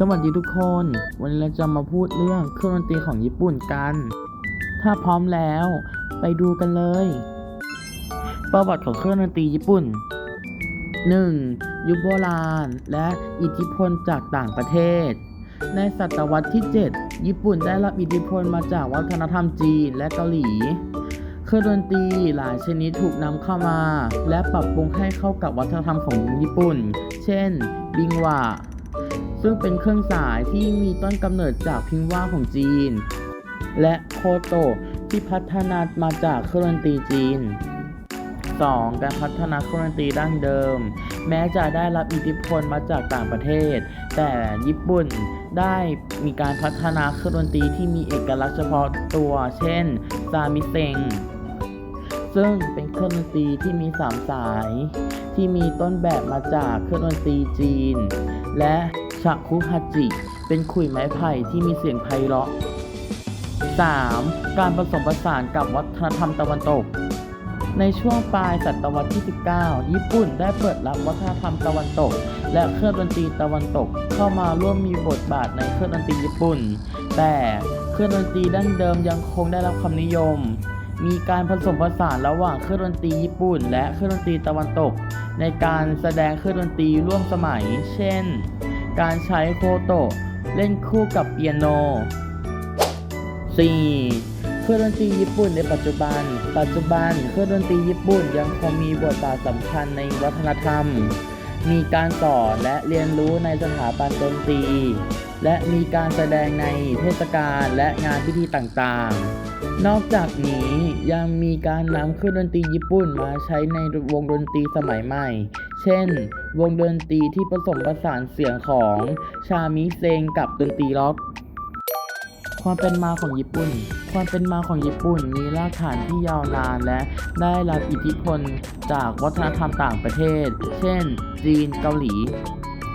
สวัสดีทุกคน วันนี้เราจะมาพูดเรื่องเครื่องดนตรีของญี่ปุ่นกัน ถ้าพร้อมแล้วไปดูกันเลย ประวัติของเครื่องดนตรีญี่ปุ่น 1. ยุคโบราณ และอิทธิพลจากต่างประเทศ ในศตวรรษที่ 7 ญี่ปุ่นได้รับอิทธิพลมาจากวัฒนธรรมจีนและเกาหลี เครื่องดนตรีหลายชนิดถูกนำเข้ามา และปรับปรุงให้เข้ากับวัฒนธรรมของญี่ปุ่น เช่น บิงวะ ซึ่งเป็นเครื่องสายที่มีต้นกำเนิดจากพิงว่าของจีน และโคโตที่พัฒนามาจากเครื่องดนตรีจีน 2. การพัฒนาเครื่องดนตรีดั้งเดิม แม้จะได้รับอิทธิพลมาจากต่างประเทศ แต่ญี่ปุ่นได้มีการพัฒนาเครื่องดนตรีที่มีเอกลักษณ์เฉพาะตัว เช่น ซามิเซง ซึ่งเป็นเครื่องดนตรีที่มีสามสาย ที่มีต้นแบบมาจากเครื่องดนตรีจีน และ ชาคุฮัจิ เป็นขุยไม้ไผ่ที่มีเสียงไพเราะ 3. การผสมผสานกับวัฒนธรรมตะวันตก ในช่วงปลายศตวรรษที่ 19 ญี่ปุ่นได้เปิดรับวัฒนธรรมตะวันตก และเครื่องดนตรีตะวันตก เข้ามาร่วมมีบทบาทในเครื่องดนตรีญี่ปุ่น แต่เครื่องดนตรีดั้งเดิมยังคงได้รับความนิยม มีการผสมผสานระหว่างเครื่องดนตรีญี่ปุ่น และเครื่องดนตรีตะวันตก ในการแสดงเครื่องดนตรีร่วมสมัย เช่น การใช้โคโตะเล่นคู่กับเปียโน 4. เครื่องดนตรีญี่ปุ่นในปัจจุบัน ปัจจุบันเครื่องดนตรีญี่ปุ่นยังคงมีบทบาทสำคัญในวัฒนธรรม มีการสอนและเรียนรู้ในสถาบันดนตรี และมีการแสดงในเทศกาลและงานพิธีต่างๆ นอกจากนี้ยังมีการนำเครื่องดนตรีญี่ปุ่นมาใช้ในวงดนตรีสมัยใหม่ เช่น วงดนตรีที่ผสมผสานเสียงของชามิเซงกับดนตรีร็อกความเป็นมาของญี่ปุ่น ความเป็นมาของญี่ปุ่นมีรากฐานที่ยาวนานและได้รับอิทธิพลจากวัฒนธรรมต่างประเทศ เช่น จีน เกาหลี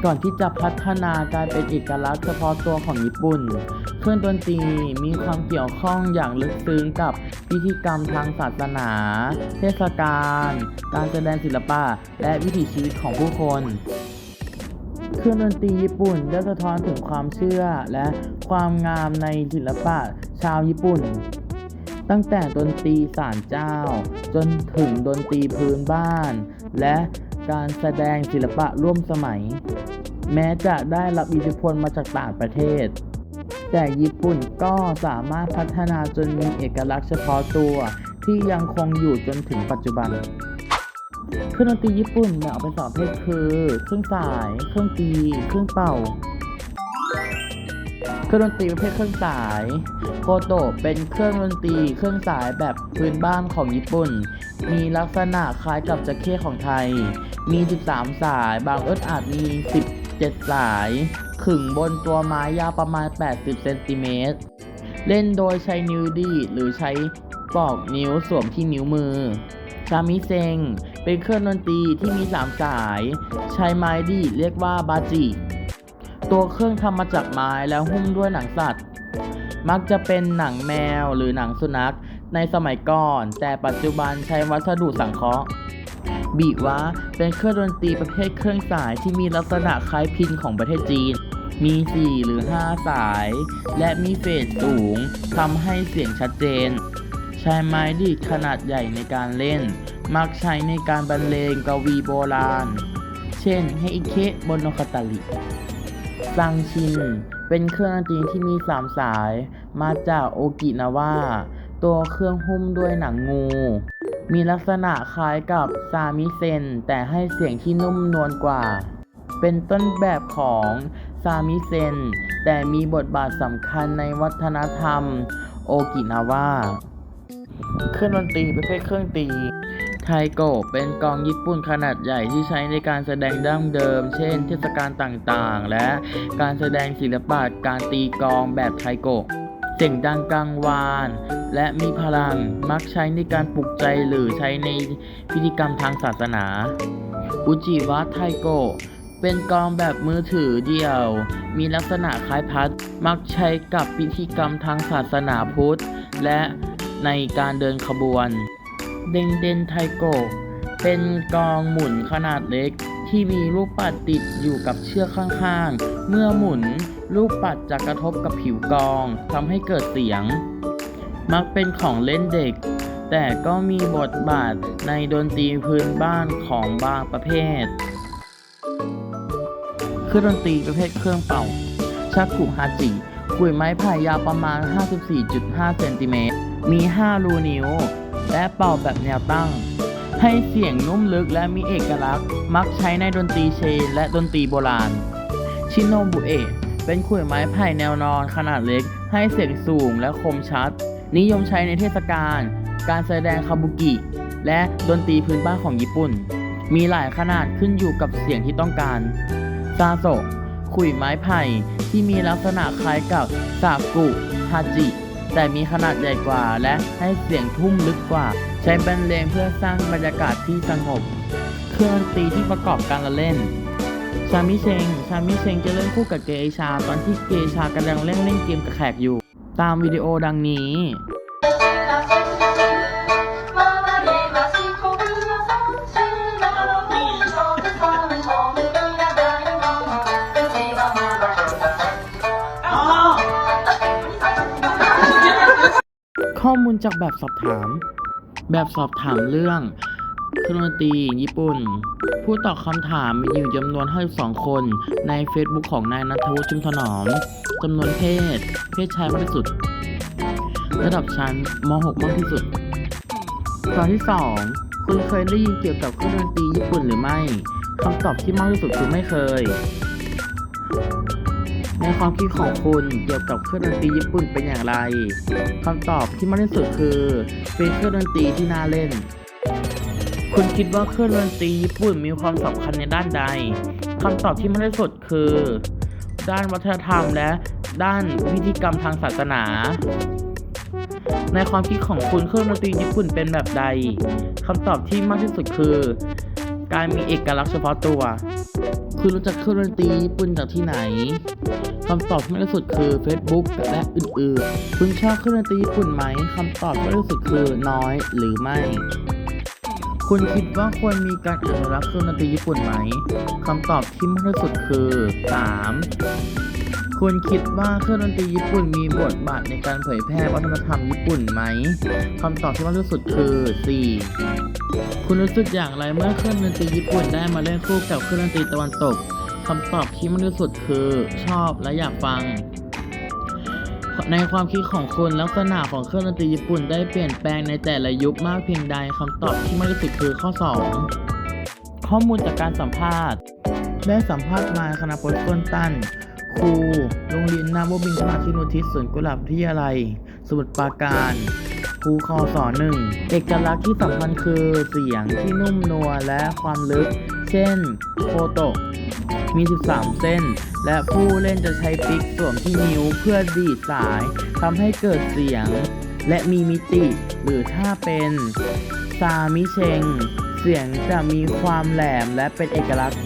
ก่อนที่จะพัฒนากลายเป็นเอกลักษณ์เฉพาะตัวของญี่ปุ่น เครื่องดนตรีมีความเกี่ยวข้องอย่างลึกซึ้งกับพิธีกรรมทางศาสนา เทศกาล การแสดงศิลปะ และวิถีชีวิตของผู้คน เครื่องดนตรีญี่ปุ่นได้สะท้อนถึงความเชื่อและความงามในศิลปะชาวญี่ปุ่น ตั้งแต่ดนตรีศาลเจ้า จนถึงดนตรีพื้นบ้าน และการแสดงศิลปะร่วมสมัย แม้จะได้รับอิทธิพลมาจากต่างประเทศ แต่ญี่ปุ่นก็สามารถพัฒนาจนมีเอกลักษณ์เฉพาะตัวที่ยังคงอยู่จนถึงปัจจุบันเครื่องดนตรีญี่ปุ่นแบ่งออกเป็นสองประเภทคือเครื่องสาย เครื่องตี เครื่องเป่า เครื่องดนตรีประเภทเครื่องสายโคโตะเป็นเครื่องดนตรีเครื่องสายแบบพื้นบ้านของญี่ปุ่น มีลักษณะคล้ายกับจักเข้ของไทย มี 13 สาย บางเอิร์อาจมี 10 17สาย ขึงบนตัวไม้ยาวประมาณ 80 เซนติเมตร เล่นโดยใช้นิ้วดีหรือใช้ปลอกนิ้วสวมที่นิ้วมือ ชามิเซง เป็นเครื่องดนตรีที่มี 3 สาย ใช้ไม้ดีเรียกว่าบาจิ ตัวเครื่องทำมาจากไม้แล้วหุ้มด้วยหนังสัตว์ มักจะเป็นหนังแมวหรือหนังสุนัขในสมัยก่อน แต่ปัจจุบันใช้วัสดุสังเคราะห์ บีวะเป็นเครื่องดนตรีประเภทเครื่องสายที่มีลักษณะคล้ายพินของประเทศจีน มี 4 หรือ 5 สาย และมีเฟสสูงทำให้เสียงชัดเจน ใช้ไม้ดีดขนาดใหญ่ในการเล่น มักใช้ในการบรรเลงกวีโบราณ เช่นเฮอิเคะบนโนคาตาลิซังชิน เป็นเครื่องดนตรีที่มี 3 สาย มาจากโอกินาวาตัวเครื่องหุ้มด้วยหนังงู มีลักษณะคล้ายกับซามิเซน แต่ให้เสียงที่นุ่มนวลกว่า เป็นต้นแบบของซามิเซน แต่มีบทบาทสำคัญในวัฒนธรรม โอกินาวาเครื่องดนตรีประเภทเครื่องตีไทโกะเป็นกองญี่ปุ่นขนาดใหญ่ที่ใช้ในการแสดงดั้งเดิม เช่น เทศกาลต่างๆ และการแสดงศิลปะการตีกองแบบไทโกะเสียงดังกังวาน และมีพลังมักใช้ในการปลุกใจหรือใช้ในพิธีกรรมทางศาสนา อุจิวะไทโกะเป็นกองแบบมือถือเดี่ยว มีลักษณะคล้ายพัด มักใช้กับพิธีกรรมทางศาสนาพุทธ และในการเดินขบวน เดงเดนไทโกะเป็นกองหมุนขนาดเล็ก ที่มีลูกปัดติดอยู่กับเชือกข้างๆ เมื่อหมุนลูกปัดจะกระทบกับผิวกองทำให้เกิดเสียง มักเป็นของเล่นเด็ก แต่ก็มีบทบาทในดนตรีพื้นบ้านของบางประเภท เครื่องดนตรีประเภทเครื่องเป่าชักกุฮาจิกุยไม้ไผ่ยาวประมาณ 54.5 เซนติเมตร มี 5 รูนิ้ว และเป่าแบบแนวตั้ง ให้เสียงนุ่มลึกและมีเอกลักษณ์ มักใช้ในดนตรีเชนและดนตรีโบราณ ชิโนบุเอะเป็นขุยไม้ไผ่แนวนอนขนาดเล็ก ให้เสียงสูงและคมชัด นิยมใช้ในเทศกาลการแสดงคาบุกิ และดนตรีพื้นบ้านของญี่ปุ่น มีหลายขนาดขึ้นอยู่กับเสียงที่ต้องการซาโซะขุ่ยไม้ไผ่ที่มีลักษณะคล้ายกับซากุฮาจิ แต่มีขนาดใหญ่กว่าและให้เสียงทุ่มลึกกว่า ใช้บรรเลงเพื่อสร้างบรรยากาศที่สงบ เครื่องดนตรีที่ประกอบการละเล่นชามิเชงชามิเชงจะเล่นคู่กับเกเอชา ตอนที่เกเอชากำลังเล่นเล่นเกมกับแขกอยู่ ตามวิดีโอดังนี้ ข้อมูลจากแบบสอบถาม แบบสอบถามเรื่องเครื่องดนตรีญี่ปุ่น ผู้ตอบคำถามมีอยู่จำนวน 52 คน ใน Facebook ของนายนัทวุฒิชุมถนอมจำนวนเพศ เพศชายมากที่สุด ระดับชั้นม .6 มากที่สุด ตอนที่ 2 คุณเคยได้ยินเกี่ยวกับเครื่องดนตรีญี่ปุ่นหรือไม่คำตอบที่มากที่สุดคือไม่เคย ในความคิดของคุณเกี่ยวกับเครื่องดนตรีญี่ปุ่นเป็นอย่างไรคำตอบที่มากที่สุดคือ เป็นเครื่องดนตรีที่น่าเล่น คุณคิดว่าเครื่องดนตรีญี่ปุ่นมีความสำคัญในด้านใดคำตอบที่มากที่สุดคือ ด้านวัฒนธรรมและด้านพิธีกรรมทางศาสนา ในความคิดของคุณเครื่องดนตรีญี่ปุ่นเป็นแบบใดคำตอบที่มากที่สุดคือ การมีเอกลักษณ์เฉพาะตัว คุณรู้จักเครื่องดนตรีญี่ปุ่นจากที่ไหนคำตอบที่มากที่สุดคือ Facebook และอื่นๆ คุณชอบเครื่องดนตรีญี่ปุ่นไหมคำตอบที่มากที่สุดคือน้อยหรือไม่ คุณคิดว่าควรมีการอนุรักษ์เครื่องดนตรีญี่ปุ่นไหมคำตอบที่มากที่สุดคือ 3. คุณคิดว่าเครื่องดนตรีญี่ปุ่นมีบทบาทในการเผยแพร่วัฒนธรรมญี่ปุ่นไหมคำตอบที่มากที่สุดคือ 4. คุณรู้สึกอย่างไรเมื่อเครื่องดนตรีญี่ปุ่นได้มาเล่นคู่กับเครื่องดนตรีตะวันตกคำตอบที่มากที่สุดคือ ชอบและอยากฟัง ในความคิดของคุณลักษณะของเครื่องดนตรีญี่ปุ่นได้เปลี่ยนแปลงในแต่ละยุคมากเพียงใดคำตอบที่มากที่สุดคือข้อ 2 ข้อมูลจากการสัมภาษณ์ ได้สัมภาษณ์นายคณพจน์ต้นตั้นครูโรงเรียนนาโบบินทราชินุทิศสวนกุหลาบวิทยาลัย สมุทรปราการครูคอสอหนึ่งเอกลักษณ์ที่สำคัญคือเสียงที่นุ่มนวลและความลึก เช่นโคโตะ มี 13 เส้น และผู้เล่นจะใช้ปิกสวมที่นิ้วเพื่อดีดสายทำให้เกิดเสียง และมีมิติ หรือถ้าเป็นซามิเชง เสียงจะมีความแหลมและเป็นเอกลักษณ์